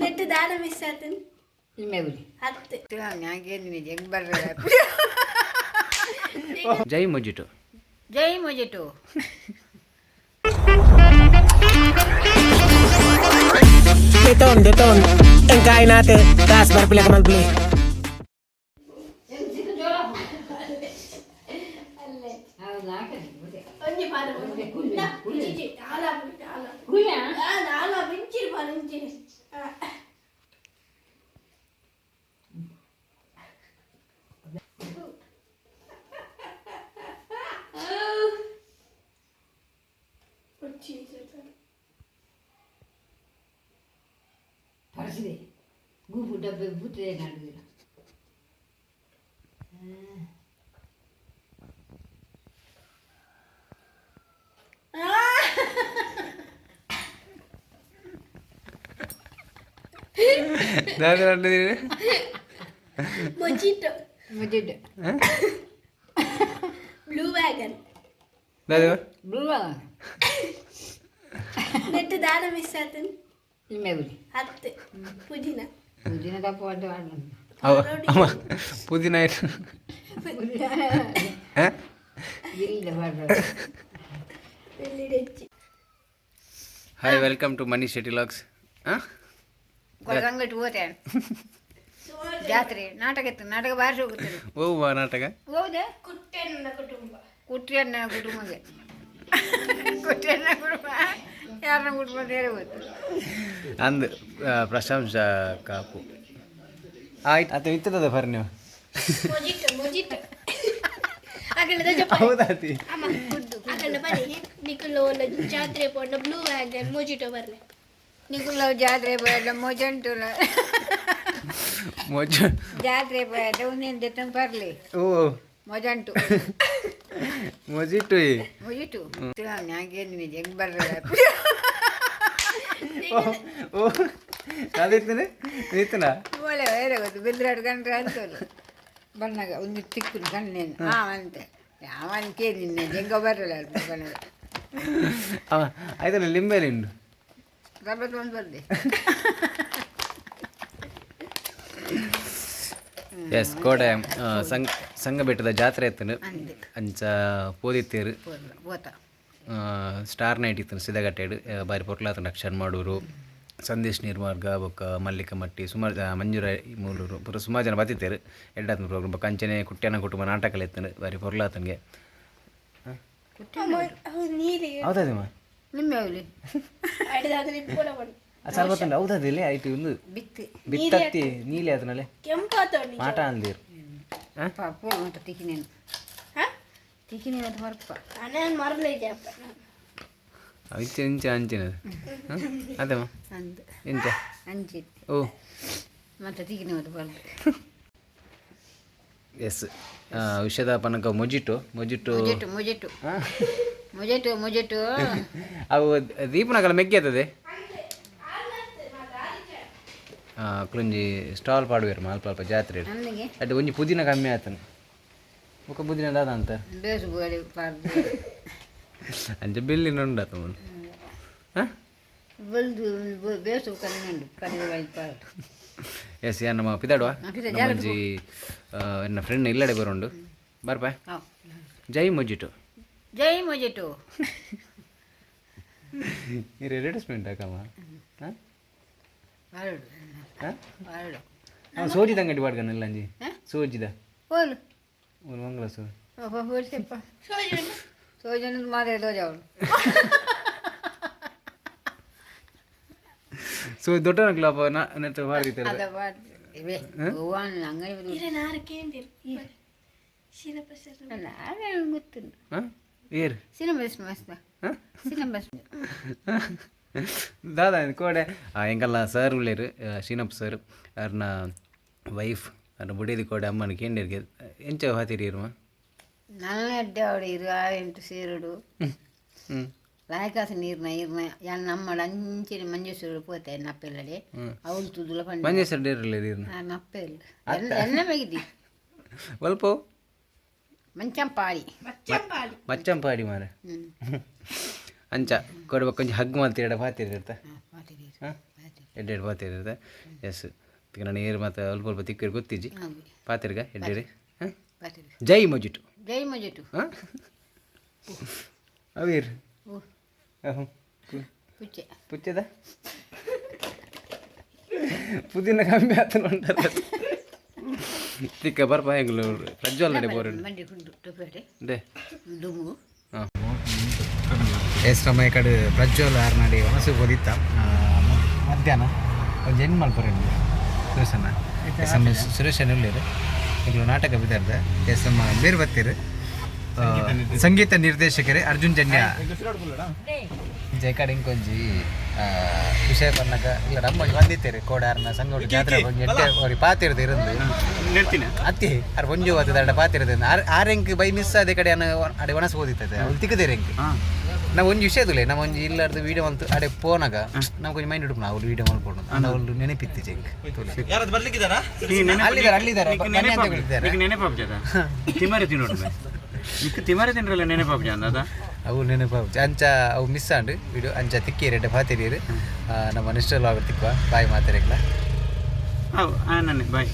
ನೆಟ್ಟು ದಾಡ ಮಿಸ್ ಆತನ್ ನಿಮ್ಮೆ ಬಿಡಿ ಹತ್ತು ನಾಗೇನು ಜಗ್ ಬರ್ರ ಜೈ ಮೊಜಿಟು ಜೈ ಮೊಜಿಟು Deton, deton. Engkain natin. Taas, marpila ka mag-play. ಹೌದಾ ಒಂಜಿ ಪಾದ ಕುಳಿಚಿ ಹಾಲ ಹಾಲ ಗುಂಪು ಡಬ್ಬೆ ಬುತ್ತದೆ ನಡುವಿಲ್ಲ mojito mojito blue wagon blue ನೆಟ್ಟು ದಾಡ ಮಿಸ್ ಆತನ್ ನಿಮ್ಮೆ ಬಿಡಿ ಹತ್ತು ಪುದೀನ ದಿನ ತಪ್ಪ ಒಟ್ಟು ಆಡು ಅವ ಪುದೀನ hi welcome to Mani Shetty logs ಜಾತ್ರೆ ನಾಟಕ ಇತ್ತು. ನಾಟಕ ಬಾರಿಸಿ ಹೋಗುತ್ತದೆ ಹೋಗುವ ನಾಟಕ? ಹೌದಾ. ಕುಟ್ಟಿ ಕುಟುಂಬ. ಕುಟ್ಟಿ ಅನ್ನ ಕುಟುಂಬಗೆ ಕುಟ್ಟಿ ಅನ್ನ ಕುಟುಂಬ. ಯಾರನ್ನ ಬೇರೆ ಗೊತ್ತು. ಅಂದ್ ಪ್ರಶಂಸ ಕಾಪು. ಆಯ್ತು ಅದು ಇತ್ತದ ಫರ್ ನೀವು. ಹೌದಾತಿ ಜಾತ್ರೆ ಪೋಂಡ ಬ್ಲೂ ವ್ಯಾಗನ್ ಮೊಜಿಟೋ ಬರ್ಲಿ. ನಿಗುಲ್ಲ ಜಾತ್ರೆ ಬೇಡ ಮೊಜಂಟು ಮೊಜ ಜಾತ್ರೆ ಒಂದೇನು ಜೊತೆ ಬರ್ಲೆ. ಓ. ಮೊಜಂಟು ಮೊಜಿಟು ಮೊಜಿಟು. ನಾಗೇನು ಜಗ್ ಬರ್ರ ಓ ಅದಿತ್ತನೆ ಇತ್ತನ ಒಳ್ಳೆ ಬೇರೆ ಗೊತ್ತು ಬಿದ್ರೆ ಕಂಡ್ರೆ ಅಂತಲ್ಲ ಬಣ್ಣಗ ಒಂದು ತಿಕ್ಕು ಕಣ್ಣೇನು. ಹಾಂ ಅಂತೆ. ಯಾವನ್ ಕೇಳಿನ ಜಂಗ ಬರಲ್ಲ ಬಣ್ಣದ ಅವ ಆಯ್ತಲ್ಲ ಲಿಂಬೆ ಉಂಡು ರಬ್ಬತ್ ಒಂದು ಬರ್ದೆ. ಎಸ್ ಕೋಡೆ ಸಂಘ ಬೆಟ್ಟದ ಜಾತ್ರೆ ಇತ್ತು ಅಂಚ ಪೋದಿತ್ತೇರು. ಸ್ಟಾರ್ ನೈಟ್ ಇತ್ತು ಸಿದ್ದಗಟ್ಟೆಡು ಬಾರಿ ಪೊರ್ಲಾತನ ಅಕ್ಷರ್ ಮಾಡೂರು. ಸಂದೇಶ್ ನಿರ್ಮಾರ್ಗ ಬೊಕ್ಕ ಮಲ್ಲಿಕಮಟ್ಟಿ ಸುಮಾರು ಜನ ಮಂಜುರ ಮೂಲೂರು ಪೂರ ಸುಮಾರು ಜನ ಬತ್ತಿತ್ತೇರು ಎರಡಾತ್ಮ ಪ್ರೋಗ್ರಾಮ್ ಬೊಕ್ಕ ಅಂಚನೆ ಕುಟ್ಯಾನ ಕುಟುಂಬ ನಾಟಕ ಇತ್ತು ಬಾರಿ ಪೊರ್ಲಾತನಿಗೆ ಹೌದಾ ನಿಮ್ಮ ನಿಮ್ಮೆ ಅವಲಿ ಅಡಿದಾದ್ರೆ ಕೂಡ ಬಂದು ಸ್ವಲ್ಪ ತಂಡ ಹೌದದಿಲ್ಲ ಆಯ್ತು ಒಂದು ಬಿತ್ತಿ. ಬಿತ್ತತ್ತಿ ನೀಲಿ ಆತನಲ್ಲೇ ಕೆಂಪಾತೋಣಿ ಮಾಟ ಅಂದಿರು. ಹಾಂ? ಪಾಪು ಅಂತ ತಿಕ್ಕಿನೇನು ಹಾ? ತಿಕ್ಕಿನೇನು ಅದು ಹೊರಪ ನಾನು ಮರಲಿದ್ದೆ ಅಪ್ಪ. ಇಂಚೆ ಇಂಚೆ ಅಂಚಿನದು. ಹಾಂ? ಅದಮ್ಮ ಅಂದ. ಎಂಚ ಅಂಚಿ ಓ. ಮತ್ತೆ ತಿಕ್ಕಿನೇ ಅದು ಬರ್ ಎಸ್. ಪನಕ ಮೊಜಿಟು ಮೊಜಿಟು ಮುಜೆಟು ಮುಜೆಟು ಹಾಂ? ಮುಜೆಟು ಆ ಅವು ಮೆಗ್ಗಿ ಮೆಗ್ಗೆತ್ತದೆ ಅಕ್ಲೊಂಜಿ ಸ್ಟಾಲ್ ಪಾಡುವೆರು ಅಲ್ಪ ಅಲ್ಪ ಜಾತ್ರೆ ಅದು ಒಂಜಿ ಪುದೀನ ಕಮ್ಮಿ ಆತನ. ಮುಖ ಪುದೀನ ದಾದ ಅಂತ? ಅಂಚೆ ಬೆಲ್ಲಿನ ಉಂಡು ಆತ ಒಂದು ಹಾಂ? ಬಲ್ದು ಬೇಸು ಕಣ್ಣು ಕಡಿಮೆ ಬಾಯಿ ಪಾರ್ದು ಎಸ್ ಯಾ ನಮ್ಮ ಪಿದಾಡುವ? ನಮ್ಮಜ್ಜಿ ಎನ್ನ ಫ್ರೆಂಡ್ ಇಲ್ಲಡೆ ಬರೋಂಡು. ಬರ್ಪ? ಜೈ ಮೊಜಿಟು. ಜೈ ಮೊಜಿಟು. ನೀರು ಅಡ್ವರ್ಟೈಸ್ಮೆಂಟ್ ಹಾಕಮ್ಮ. ಹಾಂ? சோஜிதான் கட்டி பாடுக்கணும் இல்லாஞ்சி சோஜிதா போలు ஒரு மங்கள சோ. அப்பா போய் செப்பா. சோஜன் சோஜன் மாதிரி ஏதோ ஜாவல். சோ தொட்ட நக்கல அப்ப நான் நேத்து வாரி தரேன் அத வாரி ದಾದ ಕೋಡೆ ಎಂಕಲ್ಲ ಸರ್ ಉಳ್ಳೇರು ಶ್ರೀನಪ್ ಸರ್ ಅವ್ರನ್ನ வைஃப் அந்த முடியது கூட அம்மனுக்கு ஏன் இருக்குது எந்த ஹாத்திரியிருமா நல்ல அட்டாவோட இருக்கா என்று சீருடு ಲಾಯಕಾಸು ನೀರ್ನ ಇರ್ನ ಯಾನ್ ನಮ್ಮ ಅಂಚಿನ ಮಂಜೇಶ್ವರ ಪೋತೆ ನಪ್ಪೆಲ್ಲಡೆ ಅವಳು ತುದುಲ ಪಂಡ ಮಂಜೇಶ್ವರ ಡೇರಲ್ಲ ಇರ್ನ ನಪ್ಪೆ ಇಲ್ಲ ಎಲ್ಲ ಮೆಗಿದಿ ಒಲ್ಪ ಮಂಚಂಪಾಡಿ ಮಚ್ಚಂಪಾಡಿ ಮಚ್ಚಂಪಾಡಿ ಮಾರ ಅಂಚ ಕೊಡ್ಬೇಕು ಕೊಂಚ ಹಗ್ ಮಾಡ್ತೀರ ಎಡ ಇರ್ತ ಪಾಟಿ ಹಾಂ ಎಡ್ಡೆ ಇರ್ತ ಪಾತಿರ್ತದೆ ಎಸ್ ನಾನು ಏರು ಮತ್ತು ಅಲ್ಪ ಅಲ್ಪ ತಿಕ್ಕಿರು ಗೊತ್ತಿಜ್ಜಿ ಪಾತಿರ್ಗ ಎಡ್ಡೇರಿ ಹಾಂ? ಜೈ ಮಜಿಟು. ಜೈ ಮಜಿಟು. ಹಾಂ? ಅವೀರ್. ಹ್ಞೂ ಪುಚ್ಚದ? ಪುದೀನ ಕಮ್ಮಿ ಆತ ನೋಡ್ತಾರೆ ತಿಕ್ಕ ಬರ್ಪ ಹೆಂಗ್ಲು ಪ್ರಜ್ವಲ್ ನಡೆ ಬೋರ್ ಡೆ ಹಾಂ. ಈ ಕಡೆ ಪ್ರಜ್ವಲ್ ಆರ್ನಾಡಿ ನಡಿ ಮನಸ್ಸು ಓದಿತ್ತ ಮಧ್ಯಾಹ್ನ ಒಂದು ಹೆಣ್ಣು ಮಲ್ಪರ ಸುರೇಶನ್ನ ಎಸ್ಎಮ್ ಸುರೇಶನ್ ಉಳ್ಳೇರು ಈಗ ನಾಟಕ ಬಿದ್ದಾರ್ದ. ಎಸ್ಎಮ್ಮ ಬೇರೆ ಬರ್ತೀರಿ ಸಂಗೀತ ನಿರ್ದೇಶಕರೇ ಅರ್ಜುನ್ ಜನ್ಯ. ಜೈ ಕಡೆ ಇಂಕೊಂಜಿ ಆ ವಿಷಯದನಕ ಇಲ್ಲ ನಮ್ಮ ಬಂದಿ ಕೋಡಾರ್ನ ಸಂಗೋಡಿ ಜಾತ್ರೆ ಒಂಜೆ ಅಲ್ಲಿ ಪಾತಿರದು ಇರದು. ನಿಂತಿನ ಅತ್ತಿ ಅರ ಒಂಜೋ ಆದ ಎರಡ ಪಾತಿರದು ಆ ರೇಂಕಿ ಬೈ ಮಿಸ್ ಆದಿ ಕಡೆ ಅಡವನ ಹೋಗಿ ತತೆ ತಿಕ್ಕೆ ತೆರೆಂಕಿ ಹ. ನ ವಿಷಯ ವಿಷಯದಲೆ ನಮ್ಮ ಒಂದು ಇಲ್ಲಾರ್ದು ವಿಡಿಯೋ ಅಂತ ಅಡೆ போನಕ ನಮ ಒಂದು ಮೈಂಡ್ ಇಡ್ಕೊಳ್ಳೋ ಒಂದು ವಿಡಿಯೋ ಮಾಡ್ಕೊಳ್ಳೋ ಅಂದ ಒಂದು ನೆನೆಪಿತ್ತ ಜೇಂಕ್ ಯಾರು ಅದ. ಬರಲಿಕ್ಕಿದಾರಾ ನೀ ತಿಮರೆ ತಿನೋಣ ತಿಮರೆ ತಿನ್ರಲ್ಲ ನೆನೆ ಪಾಪ ಅವು ನೆನಪು ಅಂಚ ಅವು ಮಿಸ್ ಆಂಡು. ವಿಡಿಯೋ ಅಂಚ ತಿಕ್ಕಿ ರೆಡ್ಡೆ ಪಾತಿರೀರು ನಮ್ಮ ನಿಷ್ಠಲ್ ಆಗ ತಿಕ್ಕುವ. ಬಾಯಿ ಮಾತಾಡಿಕ್ಲ ಹೌ ಆ ನನ್ನೆ ಬಾಯ್.